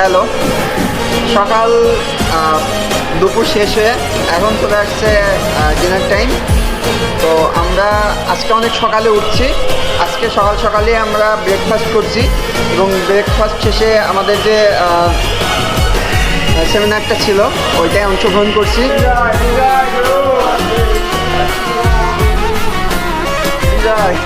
Hello সকাল দুপুর শেষ হয়ে এখন চলে আসছে ডিনার টাইম তো আমরা আজকে অনেক সকালে উঠছি আজকে সকাল সকালে আমরা ব্রেকফাস্ট করছি এবং ব্রেকফাস্ট শেষে আমাদের যে সেমিনারটা ছিল ওইটায় অংশগ্রহণ করছি বিজয়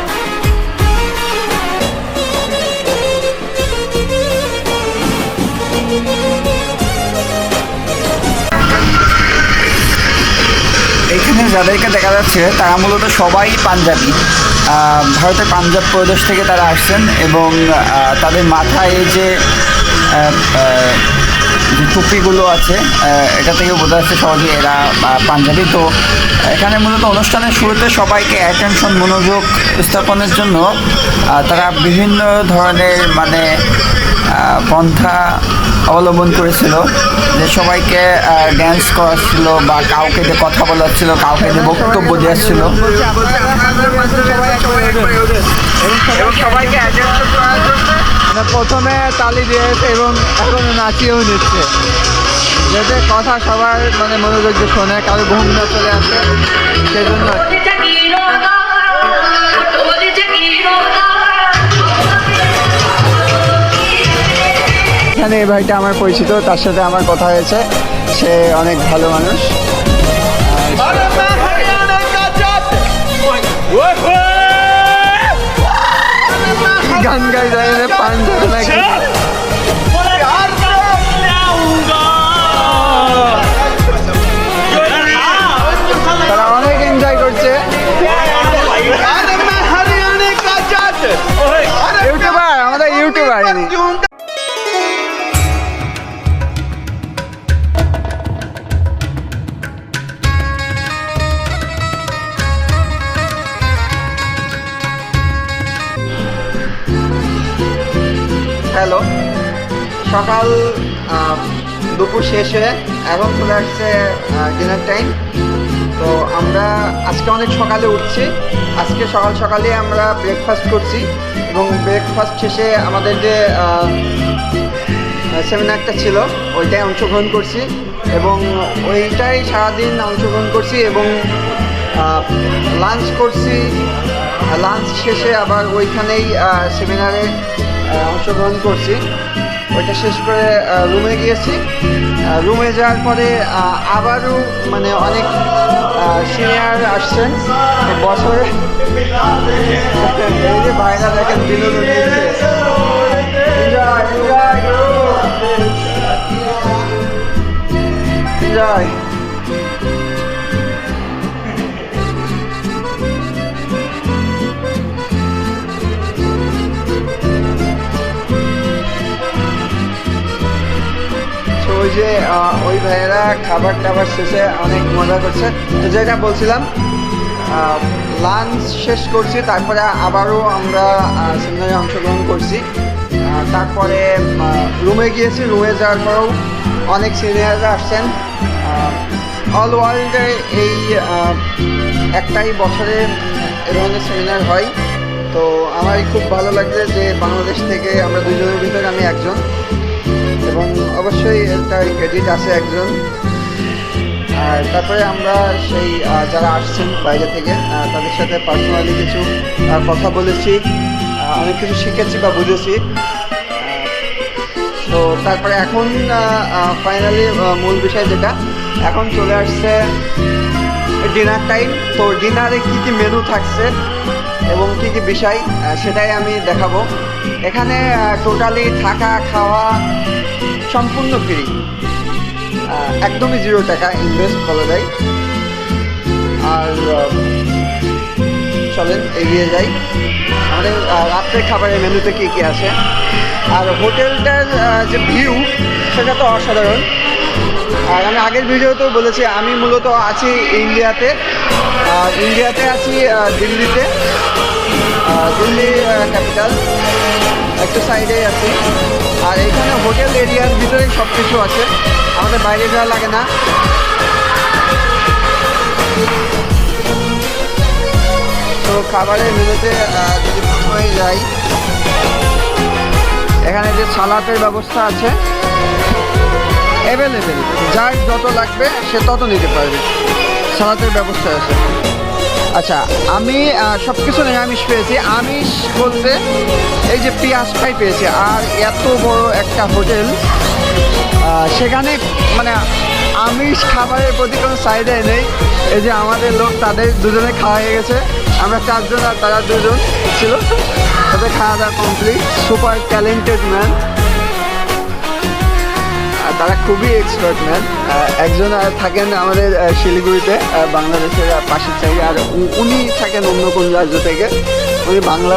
এখানে যাদেরকে দেখা যাচ্ছে তারা মূলত সবাই পাঞ্জাবি ভারতের পাঞ্জাব প্রদেশ থেকে তারা আসছেন এবং তাদের মাথায় যে যে টুপিগুলো আছে এটা থেকে বোঝা যাচ্ছে সহজে এরা পাঞ্জাবি তো এখানে মূলত অনুষ্ঠানের শুরুতে সবাইকে অ্যাটেনশন মনোযোগ স্থাপনের জন্য তারা বিভিন্ন ধরনের মানে পন্থা অবলম্বন করেছিল যে সবাইকে ড্যান্স করাচ্ছিল বা কাউকে যে কথা বলাচ্ছিল কাউকে যে বক্তব্য দিয়েছিল মানে প্রথমে তালি দিয়েছে এবং এখন নাচিয়েও নিচ্ছে যাতে কথা সবার মানে মনোযোগ্য শোনে কারো ঘুম না চলে আসে সেজন্য কারণে এই ভাইটা আমার পরিচিত তার সাথে আমার কথা হয়েছে সে অনেক ভালো মানুষ গান গাই যায় পান হ্যালো সকাল দুপুর শেষ হয়ে এখন চলে আসছে ডিনার টাইম তো আমরা আজকে অনেক সকালে উঠছি আজকে সকাল সকালে আমরা ব্রেকফাস্ট করছি এবং ব্রেকফাস্ট শেষে আমাদের যে সেমিনারটা ছিল ওইটায় অংশগ্রহণ করছি এবং ওইটাই সারাদিন অংশগ্রহণ করছি এবং লাঞ্চ করছি লাঞ্চ শেষে আবার ওইখানেই সেমিনারে অংশগ্রহণ করছি ওইটা শেষ করে রুমে গিয়েছি রুমে যাওয়ার পরে আবারও মানে অনেক সিনিয়র আসছেন বছরে ভাইরা দেখেন বিনোদন ওই যে ওই ভাইয়েরা খাবার টাবার শেষে অনেক মজা করছে তো যেটা বলছিলাম লাঞ্চ শেষ করছি তারপরে আবারও আমরা সেমিনারে অংশগ্রহণ করছি তারপরে রুমে গিয়েছি রুমে যাওয়ার পরেও অনেক সিনিয়াররা আসছেন অল ওয়ার্ল্ডে এই একটাই বছরে এ ধরনের সেমিনার হয় তো আমার খুব ভালো লাগছে যে বাংলাদেশ থেকে আমরা দুজনের ভিতরে আমি একজন এবং অবশ্যই তার ক্রেডিট আছে একজন আর তারপরে আমরা সেই যারা আসছেন বাইরে থেকে তাদের সাথে পার্সোনালি কিছু কথা বলেছি অনেক কিছু শিখেছি বা বুঝেছি তো তারপরে এখন ফাইনালি মূল বিষয় যেটা এখন চলে আসছে ডিনার টাইম তো ডিনারে কী কী মেনু থাকছে এবং কী কী বিষয় সেটাই আমি দেখাবো এখানে টোটালি থাকা খাওয়া সম্পূর্ণ ফ্রি একদমই জিরো টাকা ইনভেস্ট বলা যায় আর চলেন এগিয়ে যাই আমাদের রাত্রের খাবারের মেনুতে কী কী আছে আর হোটেলটার যে ভিউ সেটা তো অসাধারণ আর আমি আগের ভিডিওতেও বলেছি আমি মূলত আছি ইন্ডিয়াতে আর ইন্ডিয়াতে আছি দিল্লিতে দিল্লি ক্যাপিটাল একটু সাইডেই আছে আর এখানে হোটেল এরিয়ার ভিতরে সব কিছু আছে আমাদের বাইরে যাওয়া লাগে না তো খাবারের মেনুতে যদি হয়ে যাই এখানে যে সালাদের ব্যবস্থা আছে অ্যাভেলেবেল যার যত লাগবে সে তত নিতে পারবে সালাতের ব্যবস্থা আছে আচ্ছা আমি সব কিছু নিরামিষ পেয়েছি আমিষ বলতে এই যে পেঁয়াজ ফ্রাই পেয়েছি আর এত বড় একটা হোটেল সেখানে মানে আমিষ খাবারের প্রতি কোনো চাহিদাই নেই এই যে আমাদের লোক তাদের দুজনে খাওয়া হয়ে গেছে আমরা চারজন আর তারা দুজন ছিল তাদের খাওয়া দাওয়া কমপ্লিট সুপার ট্যালেন্টেড ম্যান তারা খুবই এক্সপার্ট ম্যান একজন থাকেন আমাদের শিলিগুড়িতে বাংলাদেশের পাশের চাই আর উনি থাকেন অন্য কোন রাজ্য থেকে উনি বাংলা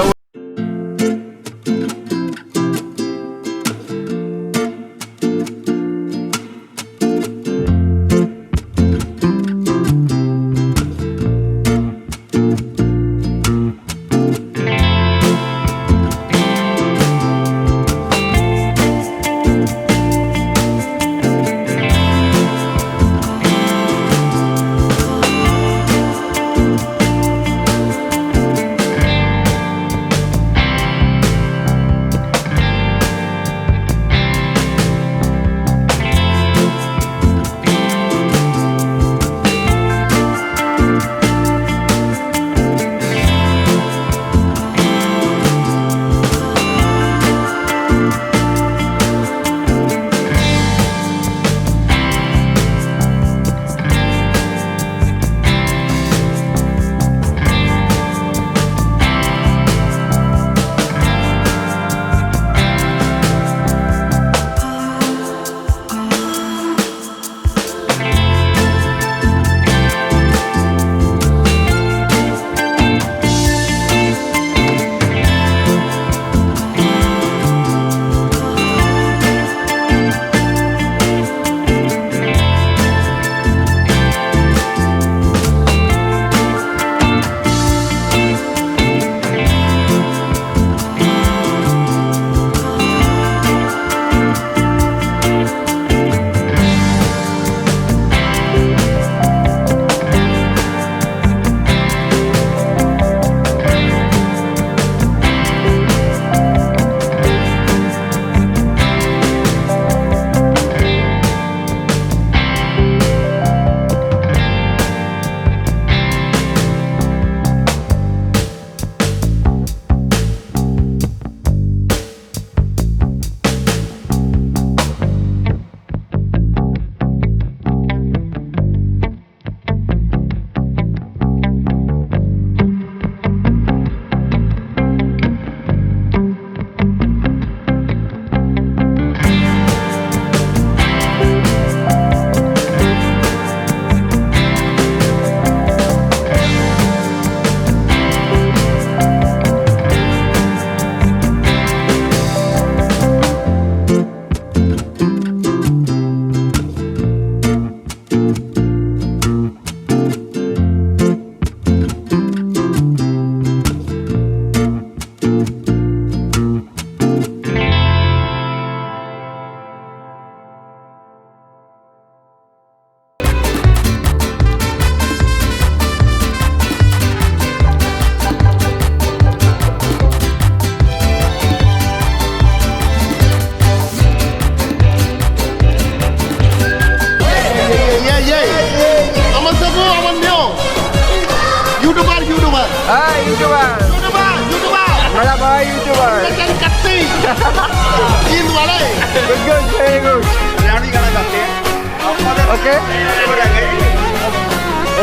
जीत वाला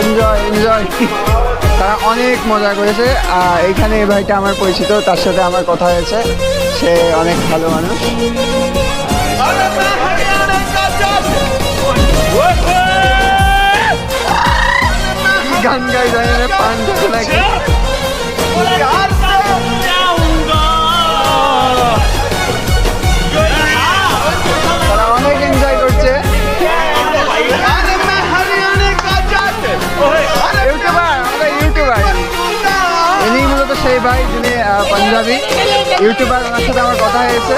এনজয় এনজয় তারা অনেক মজা করেছে আর এখানে এই ভাইটা আমার পরিচিত তার সাথে আমার কথা হয়েছে সে অনেক ভালো মানুষ গান গাই যায় পান যাবে নাকি ভাই যিনি পাঞ্জাবি ইউটিউবার ওনার সাথে আমার কথা হয়েছে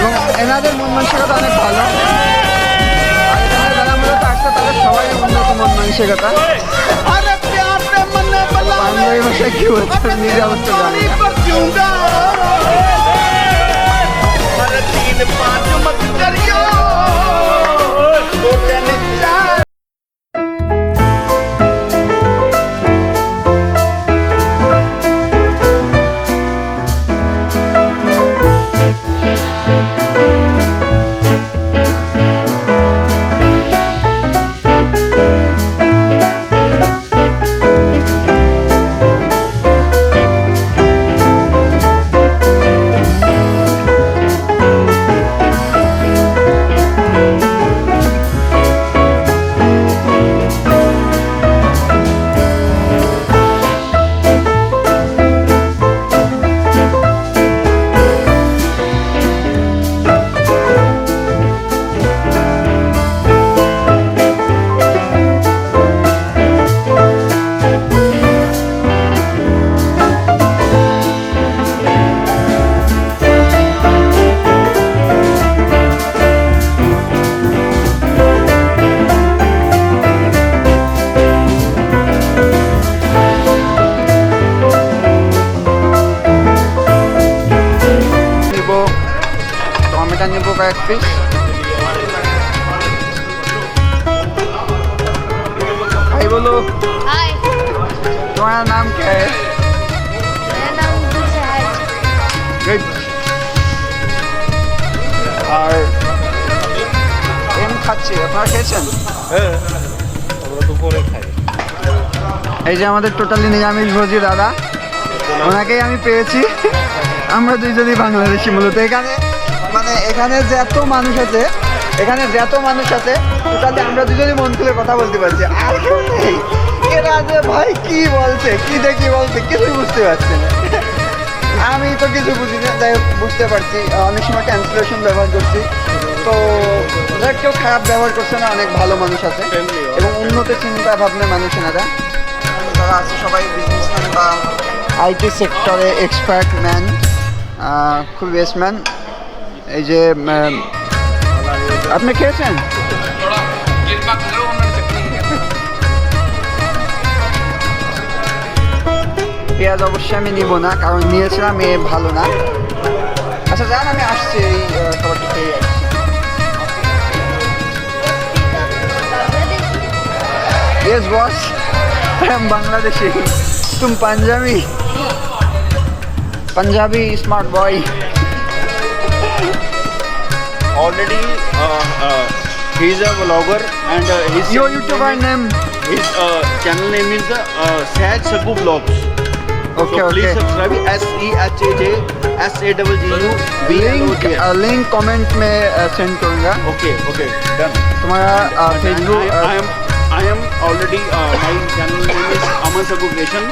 এবং এনাদের মন মানসিকতা অনেক ভালো সবাই উন্নত মানসিকতা নিজে খাচ্ছি আপনারা খেয়েছেন হ্যাঁ, এই যে আমাদের টোটালি নিরামিষ ভোজি দাদা ওনাকেই আমি পেয়েছি আমরা দুইজনই বাংলাদেশি মূলত এখানে মানে এখানে যত মানুষ আছে এখানে যত মানুষ আছে টোটালি আমরা দুজনই মন খুলে কথা বলতে পারছি আর কেউ নেই এরা যে ভাই কি বলছে কি দেখি বলছে কিছুই বুঝতে পারছি না আমি তো কিছু বুঝি না যাই বুঝতে পারছি অনেক সময় ক্যান্সেলেশন ব্যবহার করছি তো এনারা কেউ খারাপ ব্যবহার করছে না অনেক ভালো মানুষ আছে এবং উন্নত চিন্তা ভাবনা মানুষ এনারা তারা আছে সবাই বিজনেসম্যান বা আইটি সেক্টরে এক্সপার্ট ম্যান খুব বেস্ট ম্যান এই যে আপনি খেয়েছেন পেঁয়াজ অবশ্যই আমি নিব না কারণ নিয়েছিলাম এ ভালো না আচ্ছা যান আমি আসছি এই খাবারটি খেয়ে Yes, boss. I am Bangladeshi. तुम Punjabi Punjabi smart boy already uh, uh, he's a vlogger and uh, his Your YouTuber name? His uh, channel name is the uh, Sahaj Sabu Vlogs. Okay, so okay. please subscribe S E H A J S A W G U B link link comment में send करूंगा okay okay done तुम्हारा Facebook I am I am already, uh, my channel name is Aman Sabu Creation,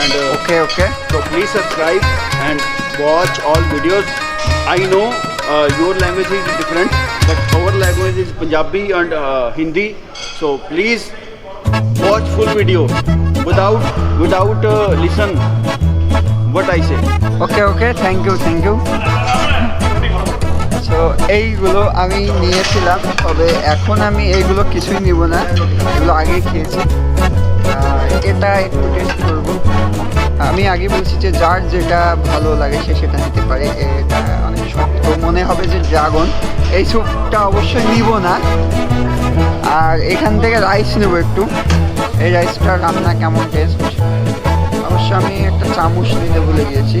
and uh, so please subscribe and watch all videos. I know uh, your language is different, but our language is Punjabi and Hindi, so please watch full video without listen what I say. Okay, thank you. তো এইগুলো আমি নিয়েছিলাম তবে এখন আমি এইগুলো কিছুই নিব না এগুলো আগেই খেয়েছি এটা একটু টেস্ট করবো আমি আগে বলছি যে যার যেটা ভালো লাগে সে সেটা নিতে পারে অনেক শক্ত মনে হবে যে ড্রাগন এই স্যুপটা অবশ্যই নিব না আর এখান থেকে রাইস নেব একটু এই রাইসটা রান্না কেমন টেস্ট অবশ্য আমি একটা চামচ নিতে ভুলে গিয়েছি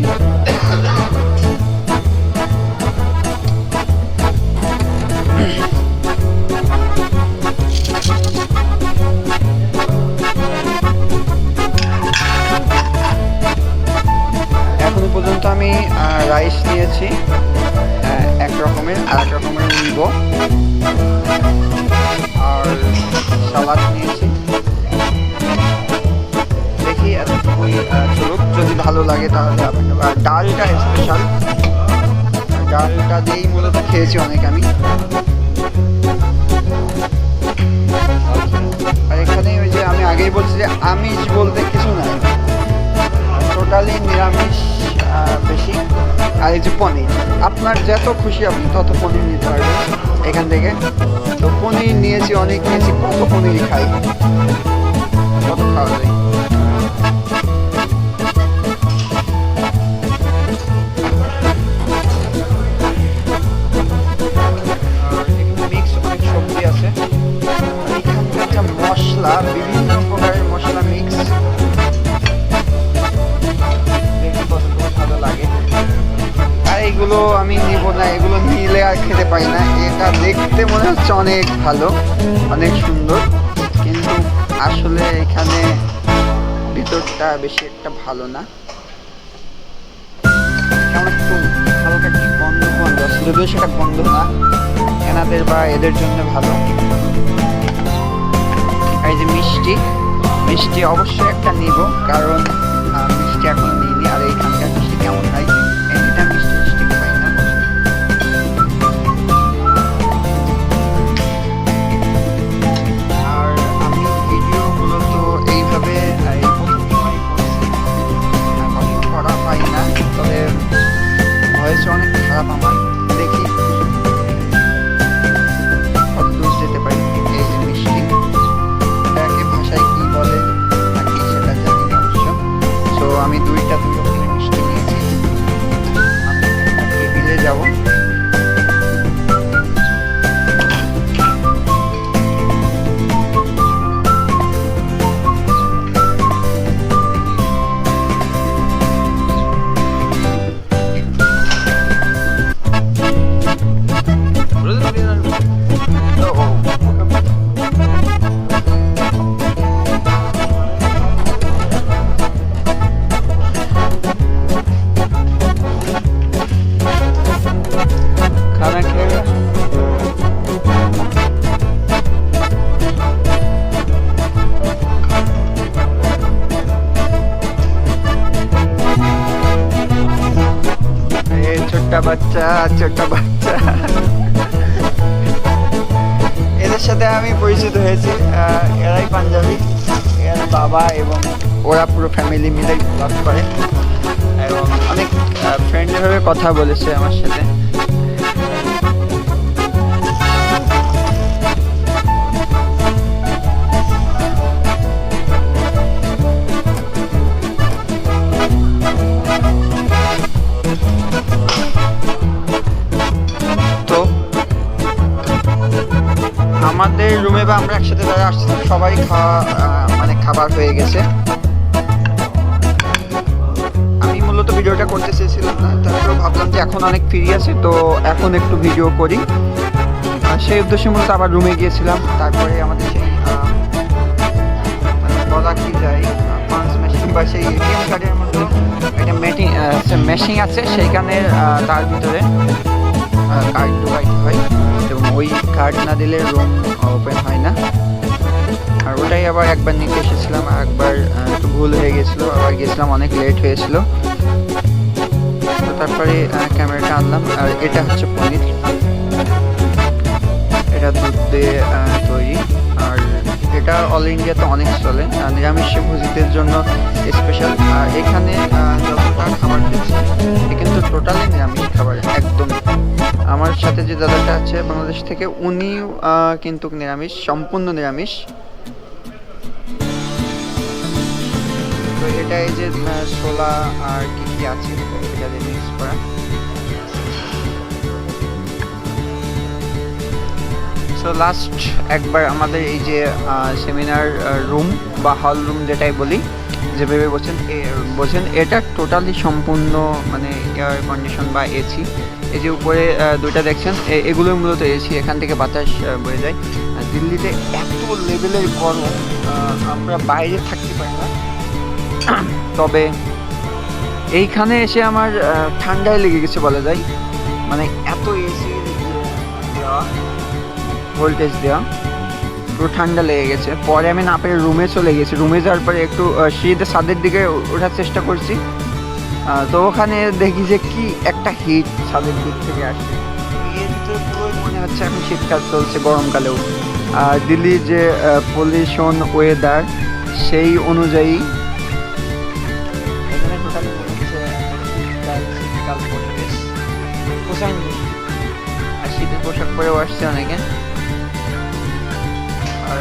পর্যন্ত আমি রাইস নিয়েছি এক রকমের আর এক রকমের নিব আর সালাদ নিয়েছি দেখি এতটুকুই চলুক যদি ভালো লাগে তাহলে আপনাকে ডালটা স্পেশাল ডালটা দিয়েই মূলত খেয়েছি অনেক আমি আর এখানে ওই যে আমি আগেই বলছি যে আমিষ বলতে কিছু নাই টোটালি নিরামিষ বেশি আর এই যে পনির আপনার যত খুশি আপনি তত পনির নিতে পারবেন এখান থেকে তো পনির নিয়েছি অনেক নিয়েছি কত পনির খাই কত খাওয়া যায় এগুলো আমি নেবো না এগুলো নিলে আর খেতে পাই না এটা দেখতে মনে হচ্ছে অনেক ভালো অনেক সুন্দর কিন্তু আসলে এখানে ভিতরটা বেশি একটা ভালো না যদিও সেটা না এনাদের বা এদের জন্য ভালো এই যে মিষ্টি মিষ্টি অবশ্যই একটা নিব কারণ মিষ্টি এখন নিইনি আর এইখানকার মিষ্টি কেমন হয় কথা বলেছে আমার সাথে আমাদের রুমে বা আমরা একসাথে যারা আসছিলাম সবাই খাওয়া মানে খাবার হয়ে গেছে যে এখন অনেক ফ্রি আছে তো এখন একটু ভিডিও করি আর সেই উদ্দেশ্যে মূলত আবার রুমে গিয়েছিলাম তারপরে আমাদের সেই বলা কি মেশিন আছে সেইখানে তার ভিতরে কার্ড ঢোকাইতে হয় এবং ওই কার্ড না দিলে রুম ওপেন হয় না আর ওটাই আবার একবার নিতে এসেছিলাম একবার একটু ভুল হয়ে গেছিলো আবার গেছিলাম অনেক লেট হয়েছিল তারপরে ক্যামেরাটা আনলাম আর এটা হচ্ছে পনির এটা দুধ দিয়ে তৈরি আর এটা অল ইন্ডিয়াতে অনেক চলে নিরামিষ ভুজিদের জন্য স্পেশাল আর এখানে যতটা খাবার দিচ্ছে এ কিন্তু টোটালি নিরামিষ খাবার একদম আমার সাথে যে দাদাটা আছে বাংলাদেশ থেকে উনি কিন্তু নিরামিষ সম্পূর্ণ নিরামিষ এটাই যে ছোলা আর কি যে সো লাস্ট একবার আমাদের এই যে সেমিনার রুম বা হল রুম যেটাই বলি যে ভেবে বলছেন বলছেন এটা টোটালি সম্পূর্ণ মানে এয়ার কন্ডিশন বা এসি এই যে উপরে দুইটা দেখছেন এগুলোই মূলত এসি এখান থেকে বাতাস বয়ে যায় দিল্লিতে এত লেভেলের গরম আমরা বাইরে থাকতে পারি না তবে এইখানে এসে আমার ঠান্ডায় লেগে গেছে বলা যায় মানে এত এসি ভোল্টেজ দেওয়া পুরো ঠান্ডা লেগে গেছে পরে আমি না পেরে রুমে চলে গেছি রুমে যাওয়ার পরে একটু শীত ছাদের দিকে ওঠার চেষ্টা করছি তো ওখানে দেখি যে কি একটা হিট ছাদের দিক থেকে আসছে মনে হচ্ছে এখন শীতকাল চলছে গরমকালেও আর দিল্লির যে পলিউশন ওয়েদার সেই অনুযায়ী এখানে টোটালি খারাপ পরিবেশ পোষায়নি আর শীতের পোশাক পরেও আসছে অনেকে আর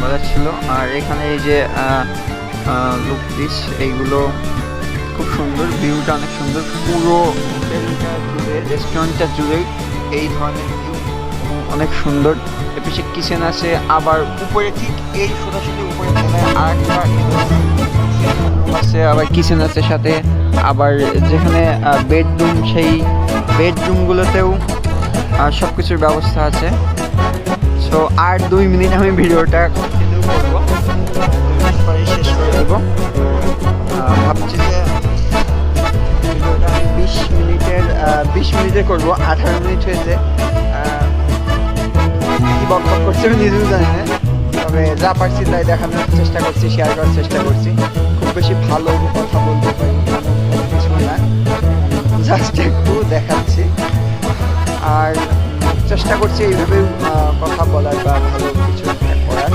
বলার ছিল আর এখানে এই যে লুক পিস এইগুলো খুব সুন্দর ভিউটা অনেক সুন্দর পুরো হোটেলটা জুড়ে রেস্টুরেন্টটা জুড়ে এই ধরনের ভিউ অনেক সুন্দর এপিসে কিচেন আছে আবার উপরে ঠিক এই সোজাসুজি উপরে আর একটা আছে আবার কিচেন আছে সাথে আবার যেখানে বেডরুম সেই বেডরুমগুলোতেও সব কিছুর ব্যবস্থা আছে সো আর দুই মিনিট আমি ভিডিওটা কন্টিনিউ ভাবছি যে বিশ মিনিটের বিশ মিনিটে করবো আঠারো মিনিট হয়েছে কী আমি নিজেও জানি না তবে যা পারছি তাই দেখানোর চেষ্টা করছি শেয়ার করার চেষ্টা করছি বেশি ভালো কথা বলতে পারি কিছু না জাস্ট একটু দেখাচ্ছি আর চেষ্টা করছি এইভাবে কথা বলার বা ভালো কিছু করার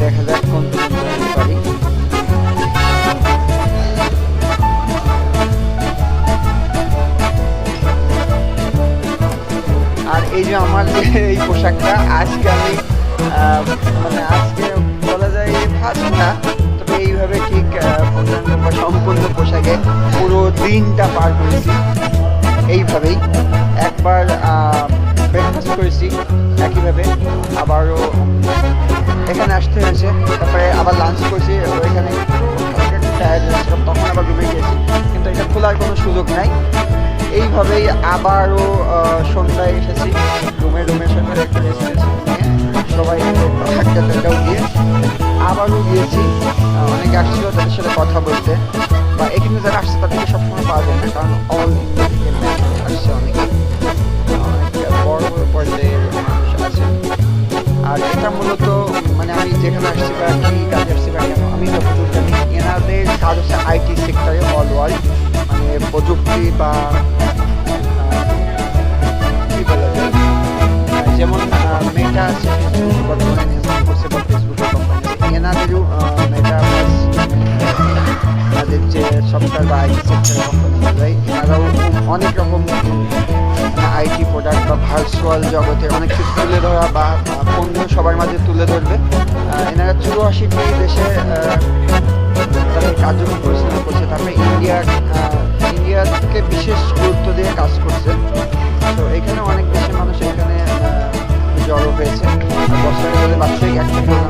দেখা যাক কোন আর এই যে আমার যে এই পোশাকটা আজ দিনটা পার করেছি এইভাবেই একবার ব্রেকফাস্ট করেছি একইভাবে আবারও এখানে আসতে হয়েছে তারপরে আবার লাঞ্চ করেছি এখানে তখন আবার রুমে গিয়েছি কিন্তু এটা খোলার কোনো সুযোগ নাই এইভাবেই আবারও সন্ধ্যায় এসেছি রুমে রুমের সঙ্গে সবাই থাকতে দিয়ে আবারও গিয়েছি অনেকে আসছিল তাদের সাথে কথা বলতে বা এখানে যারা আসছে তাদেরকে সবসময় পাওয়া যায় কারণ অল আসছে অনেকে বড় বড় পর্যায়ের মানুষ আছে আর এটা মূলত মানে আমি যেখানে আসছি বা কি কাজে আসছি বা কেন আমি যতদূর জানি এনাদের কাজ হচ্ছে আইটি সেক্টরে অল ওয়ার্ল্ড মানে প্রযুক্তি বা কী বলে যেমন মেটা আছে বর্তমানে ফেসবুক করছে বা ফেসবুকের কোম্পানি এনাদেরও মেটা তাদের যে সফটওয়্যার বা আইটি সেক্টর কোম্পানিগুলো তারাও অনেক রকম আইটি প্রোডাক্ট বা ভার্চুয়াল জগতে অনেক কিছু তুলে ধরা বা পণ্য সবার মাঝে তুলে ধরবে এনারা চুরাশিটি দেশে তাদের কার্যক্রম পরিচালনা করছে তারপরে ইন্ডিয়া ইন্ডিয়াকে বিশেষ গুরুত্ব দিয়ে কাজ করছে তো এখানে অনেক দেশের মানুষ এখানে জড়ো হয়েছে বছরের বাচ্চাই একটা